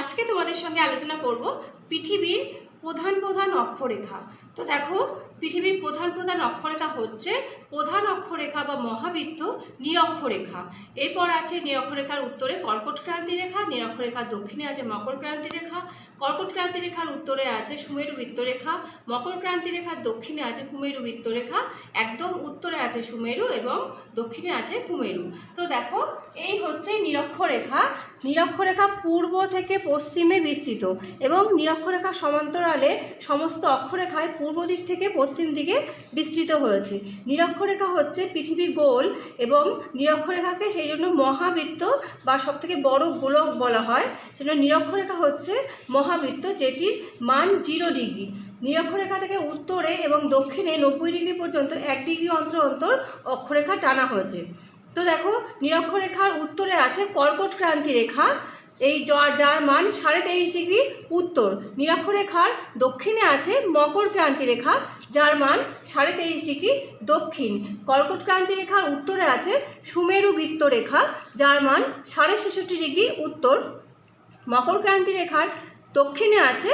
আজকে তোমাদের সঙ্গে আলোচনা করব পৃথিবীর প্রধান প্রধান অক্ষরেখা। তো দেখো, পৃথিবীর প্রধান প্রধান অক্ষরেখা হচ্ছে প্রধান অক্ষরেখা বা মহাবৃত্ত নিরক্ষরেখা। এরপর আছে নিরক্ষরেখার উত্তরে কর্কট ক্রান্তি রেখা নিরক্ষরেখার দক্ষিণে আছে মকর ক্রান্তি রেখা, কর্কট ক্রান্তি রেখার উত্তরে আছে সুমেরু বৃত্তরেখা মকর ক্রান্তি রেখার দক্ষিণে আছে কুমেরু বৃত্তরেখা একদম উত্তরে আছে সুমেরু এবং দক্ষিণে আছে কুমেরু। তো দেখো, এই হচ্ছে নিরক্ষরেখা নিরক্ষরেখা পূর্ব থেকে পশ্চিমে বিস্তৃত এবং নিরক্ষরেখা সমান্তরালে সমস্ত অক্ষরেখায় পূর্ব দিক থেকে পশ্চিম দিকে বিস্তৃত হয়েছে। নিরক্ষরেখা হচ্ছে পৃথিবী গোল এবং নিরক্ষরেখাকে সেই জন্য মহাবৃত্ত বা সবথেকে বড় গোলক বলা হয়। সেজন্য নিরক্ষরেখা হচ্ছে মহাবৃত্ত যেটির মান জিরো ডিগ্রি নিরক্ষরেখা থেকে উত্তরে এবং দক্ষিণে নব্বই ডিগ্রি পর্যন্ত এক ডিগ্রি অন্তর অন্তর অক্ষরেখা টানা হয়েছে। তো দেখো, নিরক্ষরেখার উত্তরে আছে কর্কট ক্রান্তি রেখা। এই যার যার মান সাড়ে তেইশ ডিগ্রি উত্তর। নিরক্ষরেখার দক্ষিণে আছে মকর ক্রান্তি রেখা, যার মান সাড়ে তেইশ ডিগ্রি দক্ষিণ। কর্কট ক্রান্তি রেখার উত্তরে আছে সুমেরু বৃত্ত রেখা, যার মান সাড়ে ছেষট্টি ডিগ্রি উত্তর। মকর ক্রান্তি রেখার দক্ষিণে আছে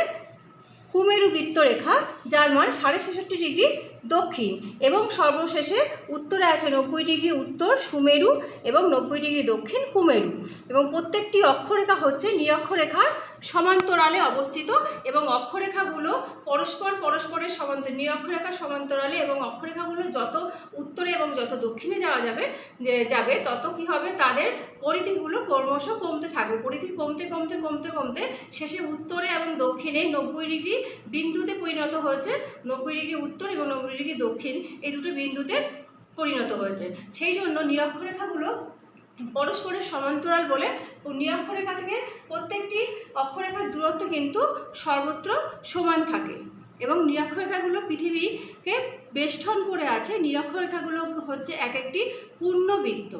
কুমেরু বৃত্তরেখা যার মান সাড়ে ছেষট্টি ডিগ্রি দক্ষিণ এবং সর্বশেষে উত্তরে আছে নব্বই ডিগ্রি উত্তর সুমেরু এবং নব্বই ডিগ্রি দক্ষিণ কুমেরু এবং প্রত্যেকটি অক্ষরেখা হচ্ছে নিরক্ষরেখার সমান্তরালে অবস্থিত এবং অক্ষরেখাগুলো পরস্পর পরস্পরের সমান্তর নিরক্ষরেখার সমান্তরালে এবং অক্ষরেখাগুলো যত উত্তরে এবং যত দক্ষিণে যাওয়া যাবে যাবে, তত কি হবে? তাদের পরিধিগুলো ক্রমশ কমতে থাকবে। পরিধি কমতে কমতে কমতে কমতে শেষে উত্তরে এবং দক্ষিণে নব্বই ডিগ্রি বিন্দুতে পরিণত হয়েছে। নব্বই ডিগ্রি উত্তর এবং নব্বই ডিগ্রি দক্ষিণ এই দুটো বিন্দুতে পরিণত হয়েছে। সেই জন্য নিরক্ষরেখাগুলো পরস্পরের সমান্তরাল বলে নিরক্ষরেখা থেকে প্রত্যেকটি অক্ষরেখার দূরত্ব কিন্তু সর্বত্র সমান থাকে এবং নিরক্ষরেখাগুলো পৃথিবীকে বেষ্টন করে আছে। নিরক্ষরেখাগুলো হচ্ছে এক একটি পূর্ণবৃত্ত।